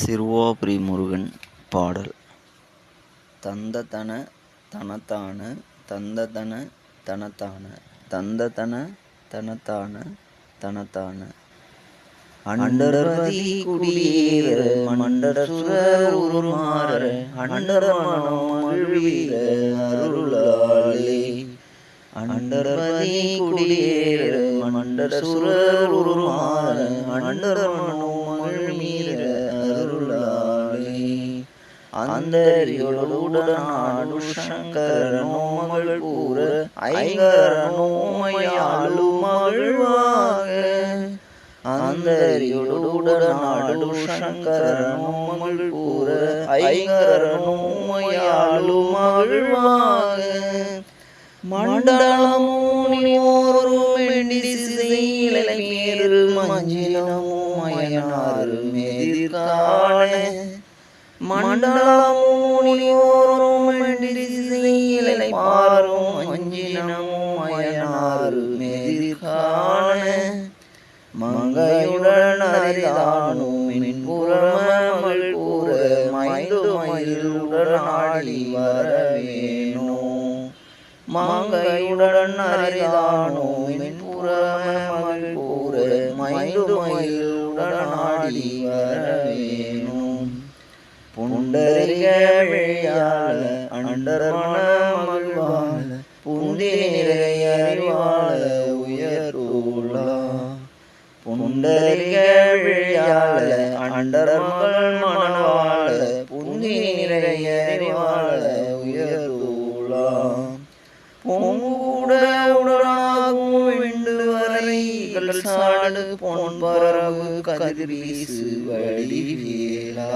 சிறுவாபுரி முருகன் பாடல். தந்ததன தனத்தான தந்ததன தனத்தான தந்ததன தனத்தான தனத்தான. அண்டர்வதி குடியேற மண்டரசுரர் உருமாற அண்டர் அருளாளே. அண்டர்வதி குடியேற மண்டரசுரர் உருமாற அண்டர் அந்தரியுடனாடு கூற ஐங்கரனோமையாளு மகிழ்வாக. கூற ஐங்கரனோமையாளு மகிழ்வாக. மண்டலமோனியோரும் பாரும் மஞ்சினமும் மயனாறு மேதிர்காண மங்கையுடன் அரிதானும் மின்புறமகள் கூற மைந்து மயிலுடன் ஆடி வரவேணோ மங்கையுடன் அரிதானோ புண்டரிக விழியாள அண்டர்மண மகிழ்வாள புந்தி நிறைய அறிவாள உயர்வுளா புண்டரிக விழியாள அண்டர்மகள் மணவாள புந்தி நிறைய அறிவாள உயர்வுளா பொங்கூட உடனாகும் விண்டு வரைகள் சாடு பொன் பரவு கதிர் வடிவேலா.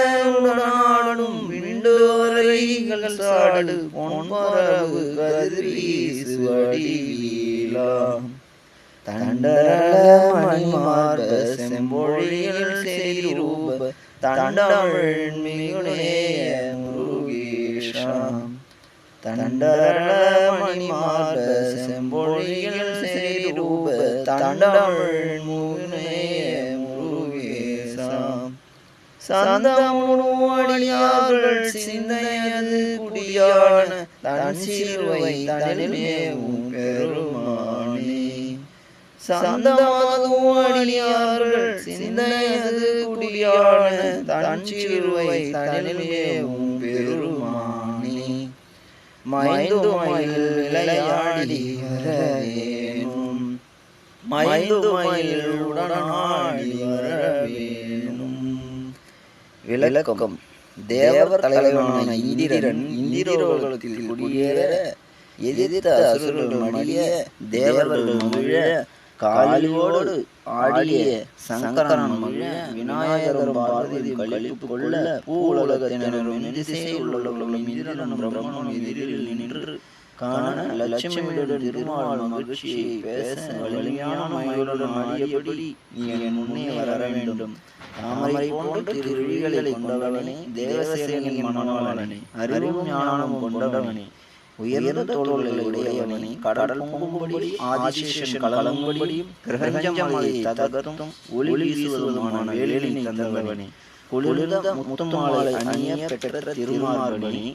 பொங்குகளுடனாடும் விண்டு சாடு பொன் பரவு கதிர் மணிமார்ப செம்பொழியில் செய்ரூப தண்டமிழ் மிகுனேய முருகேஷாம். தண்டரள மணிமார்ப செய்ரூப தண்டமிழ் சந்தமுடியார்கள் சிந்தையது குடியான தன் சிறுவை தனிமேவும் பெருமானே. சந்தமதுவடியார்கள் சிந்தையது குடியான தன் சிறுவை தனிமேவும் பெருமானே. மைந்துமையில் விளையாடி வரவேணும். மைந்துமையில் உடனாடி வரவேணும். விளக்கம். தேவர் தலைவனான இந்திரன் இந்திரோகத்தில் குடியேற எதிர்த்த அசுரர்கள் மடிய தேவர்கள் மகிழ காலியோடு ஆடிய சங்கரன் மகிழ விநாயகரும் பார்வதியும் கழிப்பு கொள்ள பூ உலகத்தினரும் திசை உள்ளவர்களும் இந்திரனும் பிரம்மனும் எதிரில் நின்று காண லட்சுமியுடன் திருமால் மகிழ்ச்சியை பேச வலிமையான மகளுடன் ஆடியபடி நீ என் முன்னே வர வேண்டும். தாமரை போன்ற திருவிழிகளை கொண்டவனே தேவசேனின் மணவாளனே. அறிவும் ஞானம் கொண்டவனே. உயர்ந்த தோள்களை உடையவனே. கடல் பொங்கும்படி ஆதிசேஷன் கலங்கும்படியும் பிரபஞ்சமலை தகர்த்தும் ஒளி வீசுவதுமான வேலினை தந்தவனே. குளிர்ந்த முத்துமாலை அணிய பெற்ற திருமார்பனே